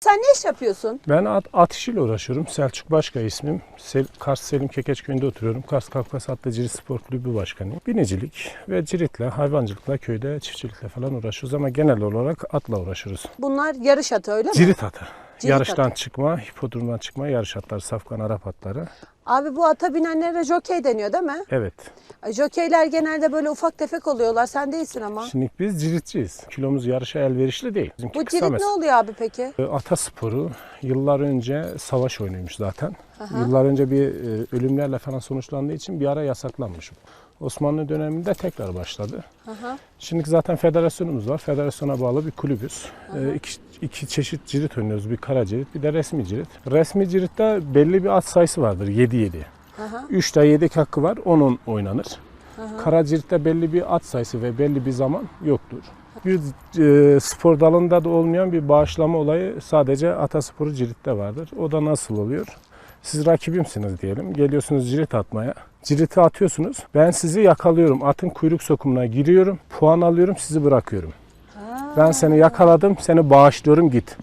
Sen ne iş yapıyorsun? Ben at, at işiyle uğraşıyorum. Selçuk Başka ismim. Sel, Kars Selim Kekeç köyünde oturuyorum. Kars Kafkas Atlı Cirit Spor Kulübü Başkanıyım. Binicilik ve ciritle, hayvancılıkla, köyde çiftçilikle falan uğraşıyoruz ama genel olarak atla uğraşıyoruz. Bunlar yarış atı öyle mi? Cirit atı. Cirit Yarıştan atı. çıkma, hipodromdan çıkma yarış atları, safkan Arap atları. Abi bu ata binenlere jokey deniyor değil mi? Evet. Jokeyler genelde böyle ufak tefek oluyorlar. Sen değilsin ama. Şimdi biz ciritçiyiz. Kilomuz yarışa elverişli değil. Bizimki Bu kısa cirit ne oluyor abi peki? E, Ata sporu yıllar önce savaş oyunuymuş zaten. Yıllar önce bir e, ölümlerle falan sonuçlandığı için bir ara yasaklanmış. Osmanlı döneminde tekrar başladı. Aha. Şimdi zaten federasyonumuz var. Federasyona bağlı bir kulübüz. E, iki, iki çeşit cirit oynuyoruz. Bir kara cirit bir de resmi cirit. Resmi ciritte belli bir at sayısı vardır. 7-7. Aha. 3 de yedek hakkı var. Onun oynanır. Kara ciritte belli bir at sayısı ve belli bir zaman yoktur. Bir e, spor dalında da olmayan bir bağışlama olayı sadece atasporu ciritte vardır. O da nasıl oluyor? Siz rakibimsiniz diyelim. Geliyorsunuz cirit atmaya. Ciriti atıyorsunuz. Ben sizi yakalıyorum. Atın kuyruk sokumuna giriyorum. Puan alıyorum. Sizi bırakıyorum. Ben seni yakaladım. Seni bağışlıyorum. Git.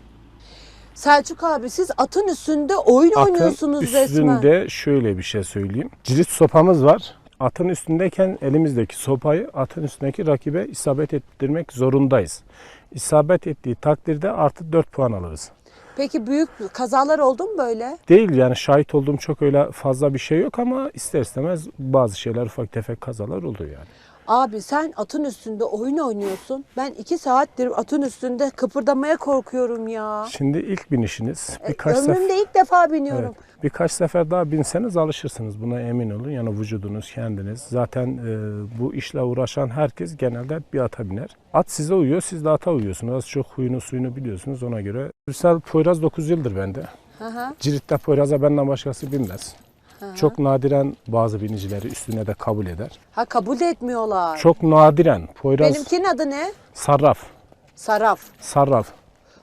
Selçuk abi siz atın üstünde oyun Atın oynuyorsunuz resmen. üstünde şöyle bir şey söyleyeyim. Cirit sopamız var. Atın üstündeyken elimizdeki sopayı atın üstündeki rakibe isabet ettirmek zorundayız. İsabet ettiği takdirde artı 4 puan alırız. Peki büyük kazalar oldu mu böyle? Değil yani şahit olduğum çok öyle fazla bir şey yok ama ister istemez bazı şeyler ufak tefek kazalar oluyor yani. Abi sen atın üstünde oyun oynuyorsun. Ben iki saattir atın üstünde kıpırdamaya korkuyorum ya. Şimdi ilk binişiniz E, birkaç sefer Ömrümde ilk defa biniyorum. Evet. Birkaç sefer daha binseniz alışırsınız. Buna emin olun. Yani vücudunuz, kendiniz. Zaten e, bu işle uğraşan herkes genelde bir ata biner. At size uyuyor, siz de ata uyuyorsunuz. Az çok huyunu suyunu biliyorsunuz ona göre. Ürsel Poyraz 9 yıldır bende. Hı. Cirit'te Poyraz'a benden başkası binmez. Çok nadiren bazı binicileri üstüne de kabul eder. Ha kabul etmiyorlar. Çok nadiren Poyraz Benimkinin adı ne? sarraf, Saraf. sarraf.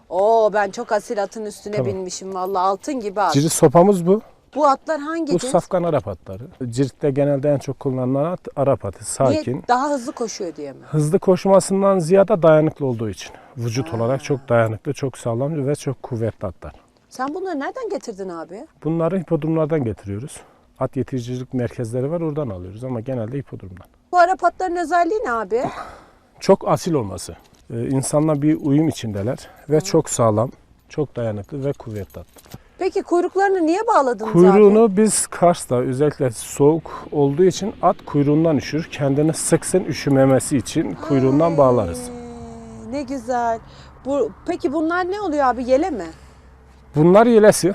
Oo ben çok asil atın üstüne binmişim vallahi altın gibi at. Cirit sopamız bu. Bu atlar hangi Bu cins? safkan Arap atları. Cirit'te genelde en çok kullanılan at Arap atı. Sakin. Niye? Daha hızlı koşuyor diye mi? Hızlı koşmasından ziyade dayanıklı olduğu için. Vücut olarak çok dayanıklı, çok sağlam ve çok kuvvetli atlar. Sen bunları nereden getirdin abi? Bunları hipodromlardan getiriyoruz. At yetiricilik merkezleri var oradan alıyoruz ama genelde hipodromdan. Bu Arap atların özelliği ne abi? Çok asil olması. Ee, insanla bir uyum içindeler ve çok sağlam, çok dayanıklı ve kuvvetli atlar. Peki kuyruklarını niye bağladınız abi? Kuyruğunu biz Kars'ta özellikle soğuk olduğu için at kuyruğundan üşür. Kendini sıksın üşümemesi için kuyruğundan bağlarız. Ne güzel. Bu, peki bunlar ne oluyor abi? Yele mi? Bunlar yelesi.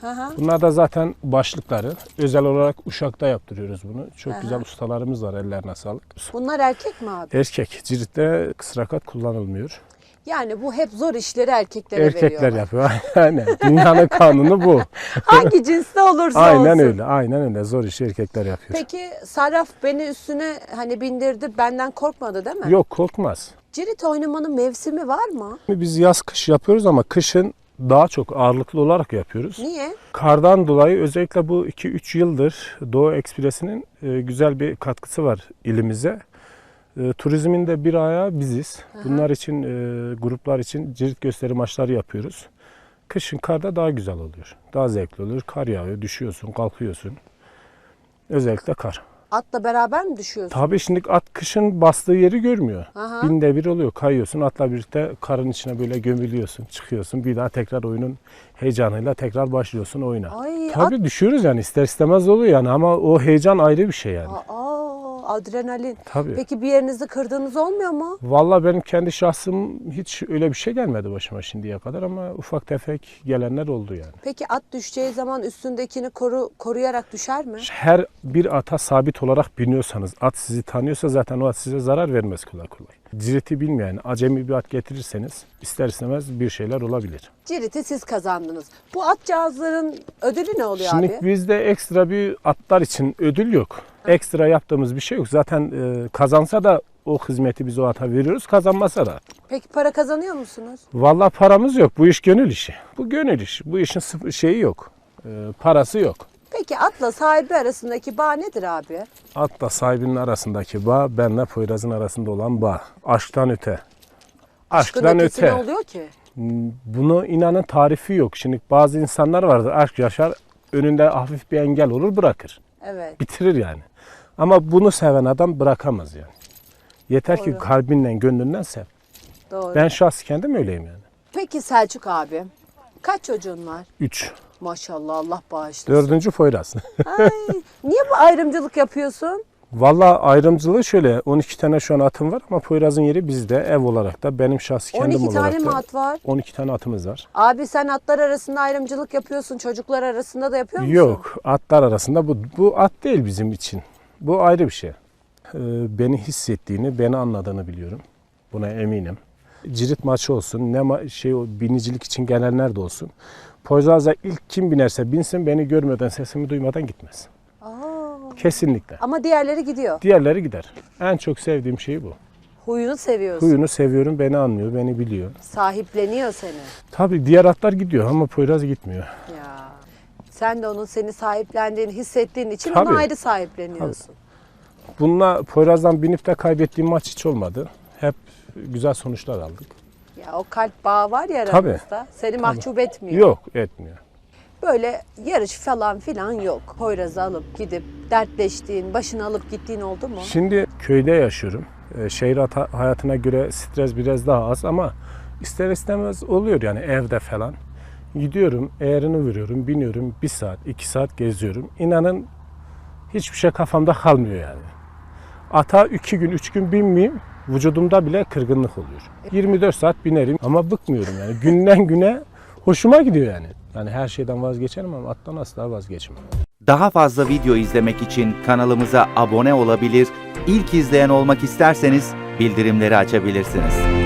Hı. Bunlar da zaten başlıkları. Özel olarak Uşak'ta yaptırıyoruz bunu. Çok güzel ustalarımız var ellerine sağlık. Bunlar erkek mi abi? Erkek. Cirit'te kısrakat kullanılmıyor. Yani bu hep zor işleri erkeklere Erkekler veriyorlar. yapıyor. Aynen. Dünyanın kanunu bu. Hangi cinste olursa Aynen olsun. öyle. Aynen öyle. Zor işi erkekler yapıyor. Peki Sarraf beni üstüne hani bindirdi benden korkmadı değil mi? Yok korkmaz. Cirit oynamanın mevsimi var mı? Biz yaz kış yapıyoruz ama kışın daha çok ağırlıklı olarak yapıyoruz. Niye? Kardan dolayı özellikle bu 2-3 yıldır Doğu Ekspresi'nin e, güzel bir katkısı var ilimize. E, turizmin de bir ayağı biziz. Bunlar için, e, gruplar için cirit gösteri maçları yapıyoruz. Kışın karda daha güzel oluyor. Daha zevkli oluyor. Kar yağıyor, düşüyorsun, kalkıyorsun. Özellikle kar. Atla beraber mi düşüyorsun? Tabii şimdi at kışın bastığı yeri görmüyor. Aha. Binde bir oluyor. Kayıyorsun atla birlikte karın içine böyle gömülüyorsun. Çıkıyorsun. Bir daha tekrar oyunun heyecanıyla tekrar başlıyorsun oyuna. Ay, Tabii düşüyoruz yani ister istemez oluyor yani ama o heyecan ayrı bir şey yani. Aa, adrenalin. Tabii. Peki bir yerinizi kırdığınız olmuyor mu? Vallahi benim kendi şahsım hiç öyle bir şey gelmedi başıma şimdiye kadar ama ufak tefek gelenler oldu yani. Peki at düşeceği zaman üstündekini koru, koruyarak düşer mi? Her bir ata sabit olarak biniyorsanız, at sizi tanıyorsa zaten o at size zarar vermez kolay kolay. Ciriti bilmeyen acemi bir at getirirseniz ister istemez bir şeyler olabilir. Cirit'i siz kazandınız. Bu at cihazların ödülü ne oluyor Şimdi abi? bizde ekstra bir atlar için ödül yok. Ekstra yaptığımız bir şey yok. Zaten e, kazansa da o hizmeti biz o ata veriyoruz, kazanmasa da. Peki para kazanıyor musunuz? Vallahi paramız yok. Bu iş gönül işi. Bu gönül işi. Bu işin sıfır şeyi yok. E, parası yok. Peki atla sahibi arasındaki bağ nedir abi? Atla sahibinin arasındaki bağ, benle Poyraz'ın arasında olan bağ. Aşktan öte. Aşkın Aşktan ötesi öte. ne oluyor ki? Bunu inanın tarifi yok. Şimdi bazı insanlar vardır aşk yaşar önünde hafif bir engel olur bırakır. Evet. Bitirir yani. Ama bunu seven adam bırakamaz yani. Yeter ki Doğru. kalbinden, gönlünden sev. Doğru. Ben şahsi kendim öyleyim yani. Peki Selçuk abi. Kaç çocuğun var? 3. Maşallah Allah bağışlasın. Dördüncü Poyraz. Ay, niye bu ayrımcılık yapıyorsun? Valla ayrımcılığı şöyle 12 tane şu an atım var ama Poyraz'ın yeri bizde ev olarak da benim şahsi kendim 12 olarak tane da mi at var? 12 tane atımız var. Abi sen atlar arasında ayrımcılık yapıyorsun. Çocuklar arasında da yapıyor musun? Yok atlar arasında bu, bu at değil bizim için. Bu ayrı bir şey. Ee, beni hissettiğini, beni anladığını biliyorum. Buna eminim. Cirit maçı olsun, ne ma- şey o binicilik için gelenler de olsun. Poyraz'a ilk kim binerse binsin beni görmeden, sesimi duymadan gitmez. Kesinlikle. ama diğerleri gidiyor. Diğerleri gider. En çok sevdiğim şey bu. Huyunu seviyorsun. Huyunu seviyorum, beni anlıyor, beni biliyor. Sahipleniyor seni. Tabii diğer atlar gidiyor ama Poyraz gitmiyor. Ya. Sen de onun seni sahiplendiğini hissettiğin için Tabii. ona ayrı sahipleniyorsun. Bununla Poyraz'dan binip de kaybettiğim maç hiç olmadı. Hep güzel sonuçlar aldık. Ya o kalp bağı var ya Tabii. aramızda. Seni mahcup etmiyor. Yok etmiyor. Böyle yarış falan filan yok. Poyraz'ı alıp gidip dertleştiğin, başını alıp gittiğin oldu mu? Şimdi köyde yaşıyorum. Ee, Şehir hayatına göre stres biraz daha az ama ister istemez oluyor yani evde falan. Gidiyorum, eğerini veriyorum, biniyorum. Bir saat, iki saat geziyorum. İnanın hiçbir şey kafamda kalmıyor yani. Ata iki gün, üç gün binmeyeyim. Vücudumda bile kırgınlık oluyor. 24 saat binerim ama bıkmıyorum yani. Günden güne hoşuma gidiyor yani. Yani her şeyden vazgeçerim ama attan asla vazgeçmem. Daha fazla video izlemek için kanalımıza abone olabilir, ilk izleyen olmak isterseniz bildirimleri açabilirsiniz.